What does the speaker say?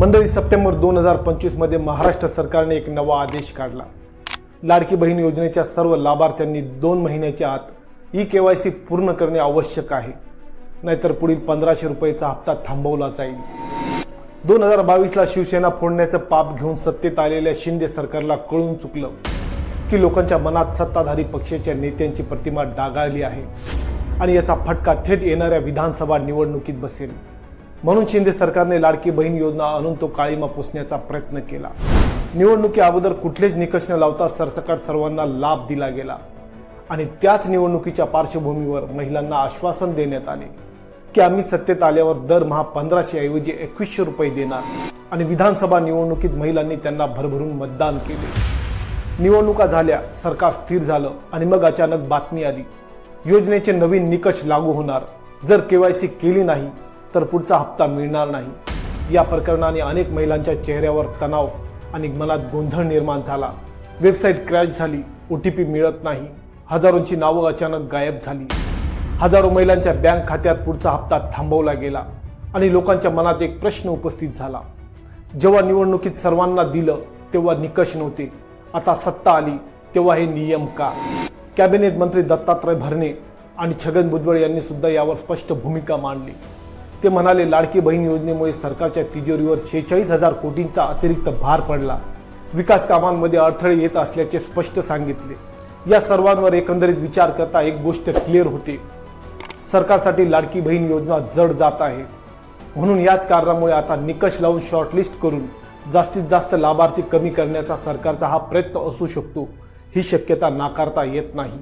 मंडळी सप्टेंबर दोन हजार पंचवीसमध्ये महाराष्ट्र सरकारने एक नवा आदेश काढला. लाडकी बहीण योजनेच्या सर्व लाभार्थ्यांनी दोन महिन्याच्या आत ई के वाय सी पूर्ण करणे आवश्यक आहे. नाहीतर पुढील पंधराशे रुपयेचा हप्ता थांबवला जाईल. दोन हजार बावीसला शिवसेना फोडण्याचं पाप घेऊन सत्तेत आलेल्या शिंदे सरकारला कळून चुकलं की लोकांच्या मनात सत्ताधारी पक्षाच्या नेत्यांची प्रतिमा डागाळली आहे आणि याचा फटका थेट येणाऱ्या विधानसभा निवडणुकीत बसेल. म्हणून शिंदे सरकारने लाडकी बहीण योजना आणून तो काळीमा पुसण्याचा प्रयत्न केला. निवडणुकी अगोदर कुठलेच निकष न लावता सरसकट सर्वांना लाभ दिला गेला आणि त्याच निवडणुकीच्या पार्श्वभूमीवर महिलांना आश्वासन देण्यात आले की आम्ही सत्तेत आल्यावर दरमहा पंधराशे ऐवजी एकवीसशे रुपये देणार आणि विधानसभा निवडणुकीत महिलांनी त्यांना भरभरून मतदान केले. निवडणुका झाल्या सरकार स्थिर झालं आणि मग अचानक बातमी आली. योजनेचे नवीन निकष लागू होणार. जर केवायसी केली नाही तर पुढचा हप्ता मिळणार नाही. या प्रकरणाने अनेक महिलांच्या चेहऱ्यावर तणाव आणि मनात गोंधळ निर्माण झाला. वेबसाईट क्रॅश झाली ओ टी पी मिळत नाही. हजारोंची नावं अचानक गायब झाली. हजारो महिलांच्या बँक खात्यात पुढचा हप्ता थांबवला गेला आणि लोकांच्या मनात एक प्रश्न उपस्थित झाला. जेव्हा निवडणुकीत सर्वांना दिलं तेव्हा निकष नव्हते. आता सत्ता आली तेव्हा हे नियम का? कॅबिनेट मंत्री दत्तात्रय भरणे आणि छगन भुजबळ यांनी सुद्धा यावर स्पष्ट भूमिका मांडली. ते म्हणाले लाडकी बहीण योजनेमुळे सरकारच्या तिजोरीवर शेहेचाळीस हजार कोटींचा अतिरिक्त भार पडला. विकास कामांमध्ये अडथळे येत असल्याचे स्पष्ट सांगितले. या सर्वांवर एकंदरीत विचार करता एक गोष्ट क्लिअर होते. सरकारसाठी लाडकी बहीण योजना जड जात आहे. म्हणून याच कारणामुळे आता निकष लावून शॉर्टलिस्ट करून जास्तीत जास्त लाभार्थी कमी करण्याचा सरकारचा हा प्रयत्न असू शकतो ही शक्यता नाकारता येत नाही.